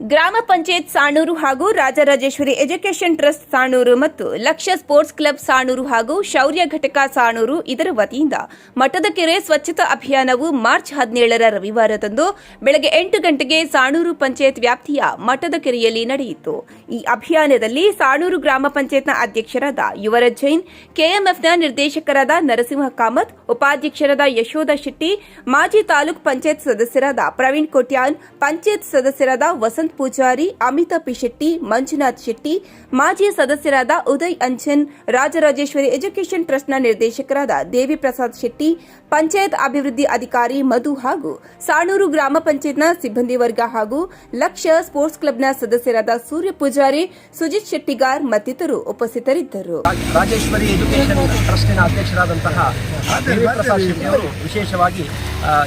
ಗ್ರಾಮ ಪಂಚಾಯತ್ ಸಾಣೂರು ಹಾಗೂ Rajarajeshwari education trust Sanoor ಮತ್ತು ಲಕ್ಷ್ಯ ಸ್ಪೋರ್ಟ್ಸ್ ಕ್ಲಬ್ ಸಾಣೂರು ಹಾಗೂ ಶೌರ್ಯ ಘಟಕ ಸಾಣೂರು ಇದರ ವತಿಯಿಂದ ಮಠದ ಕೆರೆ ಸ್ವಚ್ಛತಾ ಅಭಿಯಾನವು ಮಾರ್ಚ್ ಹದಿನೇಳರ ರವಿವಾರದಂದು ಬೆಳಗ್ಗೆ ಎಂಟು ಗಂಟೆಗೆ ಸಾಣೂರು ಪಂಚಾಯತ್ ವ್ಯಾಪ್ತಿಯ ಮಠದ ಕೆರೆಯಲ್ಲಿ ನಡೆಯಿತು. ಈ ಅಭಿಯಾನದಲ್ಲಿ ಸಾಣೂರು ಗ್ರಾಮ ಪಂಚಾಯತ್ನ ಅಧ್ಯಕ್ಷರಾದ ಯುವರಾಜ್ ಜೈನ್, ಕೆಎಂಎಫ್ನ ನಿರ್ದೇಶಕರಾದ ನರಸಿಂಹ ಕಾಮತ್, ಉಪಾಧ್ಯಕ್ಷರಾದ ಯಶೋಧ ಶೆಟ್ಟಿ, ಮಾಜಿ ತಾಲೂಕ್ ಪಂಚಾಯತ್ ಸದಸ್ಯರಾದ ಪ್ರವೀಣ್ ಕೊಟ್ಯಾನ್, ಪಂಚಾಯತ್ ಸದಸ್ಯರಾದ ವಸಂತ್ ಪೂಜಾರಿ ಅಮಿತಾ ಪಿ ಶೆಟ್ಟಿ ಮಂಜುನಾಥ್ ಶೆಟ್ಟಿ ಮಾಜಿ ಸದಸ್ಯರಾದ ಉದಯ್ ಅಂಚನ್ ರಾಜರಾಜೇಶ್ವರಿ ಎಜುಕೇಷನ್ ಟ್ರಸ್ಟ್ನ ನಿರ್ದೇಶಕರಾದ ದೇವಿ ಪ್ರಸಾದ್ ಶೆಟ್ಟಿ ಪಂಚಾಯತ್ ಅಭಿವೃದ್ಧಿ ಅಧಿಕಾರಿ ಮಧು ಹಾಗೂ ಸಾಣೂರು ಗ್ರಾಮ ಪಂಚಾಯತ್ನ ಸಿಬ್ಬಂದಿ ವರ್ಗ ಹಾಗೂ ಲಕ್ಷ್ಯ ಸ್ಪೋರ್ಟ್ಸ್ ಕ್ಲಬ್ನ ಸದಸ್ಯರಾದ ಸೂರ್ಯ ಪೂಜಾರಿ ಸುಜಿತ್ ಶೆಟ್ಟಿಗಾರ್ ಮತ್ತಿತರರು ಉಪಸ್ಥಿತರಿದ್ದರು. ರಾಜೇಶ್ವರಿ ಎಜುಕೇಷನ್ ಟ್ರಸ್ಟಿನ ಅಧ್ಯಕ್ಷರಾದಂತಹ ಆ, ದೇವಿ ಪ್ರಸಾದ್ ಶೆಟ್ಟಿ ಅವರು ವಿಶೇಷವಾಗಿ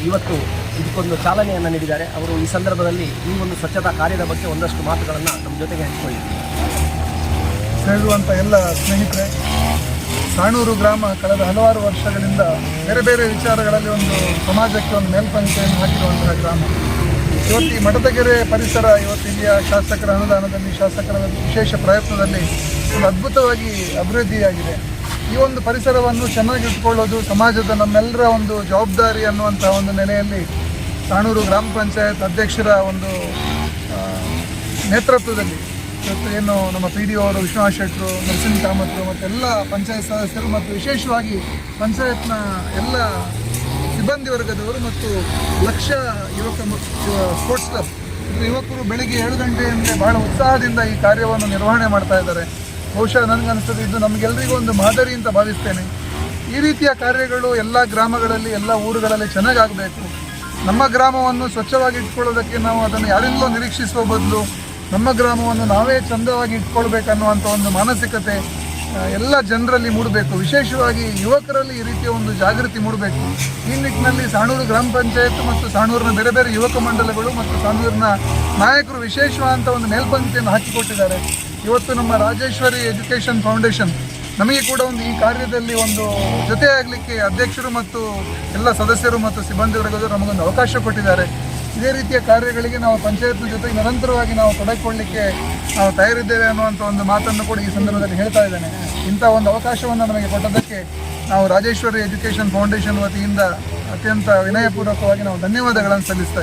ಇವತ್ತು ಇದಕ್ಕೊಂದು ಚಾಲನೆಯನ್ನು ನೀಡಿದ್ದಾರೆ. ಅವರು ಈ ಸಂದರ್ಭದಲ್ಲಿ ಈ ಒಂದು ಸ್ವಚ್ಛತಾ ಕಾರ್ಯದ ಬಗ್ಗೆ ಒಂದಷ್ಟು ಮಾತುಗಳನ್ನು ನಮ್ಮ ಜೊತೆಗೆ ಹಂಚಿಕೊಂಡಿದ್ದಾರೆ. ಹೇಳುವಂಥ ಎಲ್ಲ ಸ್ನೇಹಿತರೆ ಸಾಣೂರು ಗ್ರಾಮ ಕಳೆದ ಹಲವಾರು ವರ್ಷಗಳಿಂದ ಬೇರೆ ಬೇರೆ ವಿಚಾರಗಳಲ್ಲಿ ಒಂದು ಸಮಾಜಕ್ಕೆ ಒಂದು ಮೇಲ್ಪಂಚೆಯನ್ನು ಹಾಕಿರುವಂತಹ ಗ್ರಾಮ. ಇವತ್ತು ಈ ಮಠದಗೆರೆ ಪರಿಸರ ಇವತ್ತು ಇಲ್ಲಿಯ ಶಾಸಕರ ಅನುದಾನದಲ್ಲಿ, ಶಾಸಕರ ವಿಶೇಷ ಪ್ರಯತ್ನದಲ್ಲಿ ಒಂದು ಅದ್ಭುತವಾಗಿ ಅಭಿವೃದ್ಧಿಯಾಗಿದೆ. ಈ ಒಂದು ಪರಿಸರವನ್ನು ಚೆನ್ನಾಗಿ ಇಟ್ಕೊಳ್ಳೋದು ಸಮಾಜದ ನಮ್ಮೆಲ್ಲರ ಒಂದು ಜವಾಬ್ದಾರಿ ಅನ್ನುವಂಥ ಒಂದು ನೆಲೆಯಲ್ಲಿ ಸಾಣೂರು ಗ್ರಾಮ ಪಂಚಾಯತ್ ಅಧ್ಯಕ್ಷರ ಒಂದು ನೇತೃತ್ವದಲ್ಲಿ ಇವತ್ತು ಏನು ನಮ್ಮ ಪಿ ಡಿ ಅವರು, ವಿಶ್ವನಾಥ್ ಶೆಟ್ಟರು, ನರಸಿಂಹ ಕಾಮತ್ರು ಮತ್ತು ಎಲ್ಲ ಪಂಚಾಯತ್ ಸದಸ್ಯರು ಮತ್ತು ವಿಶೇಷವಾಗಿ ಪಂಚಾಯತ್ನ ಎಲ್ಲ ಸಿಬ್ಬಂದಿ ವರ್ಗದವರು ಮತ್ತು ಲಕ್ಷ ಯುವಕ ಸ್ಪೋರ್ಟ್ಸ್ ಕ್ಲಬ್ ಯುವಕರು ಬೆಳಿಗ್ಗೆ ಏಳು ಗಂಟೆಯಿಂದ ಬಹಳ ಉತ್ಸಾಹದಿಂದ ಈ ಕಾರ್ಯವನ್ನು ನಿರ್ವಹಣೆ ಮಾಡ್ತಾ ಇದ್ದಾರೆ. ಬಹುಶಃ ನನಗನ್ನಿಸ್ತದೆ, ಇದು ನಮಗೆಲ್ಲರಿಗೂ ಒಂದು ಮಾದರಿ ಅಂತ ಭಾವಿಸ್ತೇನೆ. ಈ ರೀತಿಯ ಕಾರ್ಯಗಳು ಎಲ್ಲ ಗ್ರಾಮಗಳಲ್ಲಿ, ಎಲ್ಲ ಊರುಗಳಲ್ಲಿ ಚೆನ್ನಾಗಾಗಬೇಕು. ನಮ್ಮ ಗ್ರಾಮವನ್ನು ಸ್ವಚ್ಛವಾಗಿ ಇಟ್ಕೊಳ್ಳೋದಕ್ಕೆ ನಾವು ಅದನ್ನು ಯಾರಿಂದಲೋ ನಿರೀಕ್ಷಿಸುವ ಬದಲು ನಮ್ಮ ಗ್ರಾಮವನ್ನು ನಾವೇ ಚಂದವಾಗಿ ಇಟ್ಕೊಳ್ಬೇಕನ್ನುವಂಥ ಒಂದು ಮಾನಸಿಕತೆ ಎಲ್ಲ ಜನರಲ್ಲಿ ಮೂಡಬೇಕು. ವಿಶೇಷವಾಗಿ ಯುವಕರಲ್ಲಿ ಈ ರೀತಿಯ ಒಂದು ಜಾಗೃತಿ ಮೂಡಬೇಕು. ಈ ನಿಟ್ಟಿನಲ್ಲಿ ಸಾಣೂರು ಗ್ರಾಮ ಪಂಚಾಯತ್ ಮತ್ತು ಸಾಣೂರಿನ ಬೇರೆ ಬೇರೆ ಯುವಕ ಮಂಡಲಗಳು ಮತ್ತು ಸಾಣೂರಿನ ನಾಯಕರು ವಿಶೇಷವಾದಂಥ ಒಂದು ಮೇಲ್ಪಂಕ್ತಿಯನ್ನು ಹಾಕಿಕೊಟ್ಟಿದ್ದಾರೆ. ಇವತ್ತು ನಮ್ಮ ರಾಜೇಶ್ವರಿ ಎಜುಕೇಷನ್ ಫೌಂಡೇಶನ್ ನಮಗೆ ಕೂಡ ಒಂದು ಈ ಕಾರ್ಯದಲ್ಲಿ ಒಂದು ಜೊತೆಯಾಗಲಿಕ್ಕೆ ಅಧ್ಯಕ್ಷರು ಮತ್ತು ಎಲ್ಲ ಸದಸ್ಯರು ಮತ್ತು ಸಿಬ್ಬಂದಿ ವರ್ಗದವರು ನಮಗೊಂದು ಅವಕಾಶ ಕೊಟ್ಟಿದ್ದಾರೆ. ಇದೇ ರೀತಿಯ ಕಾರ್ಯಗಳಿಗೆ ನಾವು ಪಂಚಾಯತ್ನ ಜೊತೆಗೆ ನಿರಂತರವಾಗಿ ನಾವು ತೊಡಗಿಕೊಳ್ಳಲಿಕ್ಕೆ ನಾವು ತಯಾರಿದ್ದೇವೆ ಅನ್ನುವಂಥ ಒಂದು ಮಾತನ್ನು ಕೂಡ ಈ ಸಂದರ್ಭದಲ್ಲಿ ಹೇಳ್ತಾ ಇದ್ದೇನೆ. ಇಂಥ ಒಂದು ಅವಕಾಶವನ್ನು ನಮಗೆ ಕೊಟ್ಟದಕ್ಕೆ ನಾವು ರಾಜೇಶ್ವರಿ ಎಜುಕೇಷನ್ ಫೌಂಡೇಶನ್ ವತಿಯಿಂದ ಅತ್ಯಂತ ವಿನಯಪೂರ್ವಕವಾಗಿ ನಾವು ಧನ್ಯವಾದಗಳನ್ನು ಸಲ್ಲಿಸ್ತಾ ಇದ್ದೇವೆ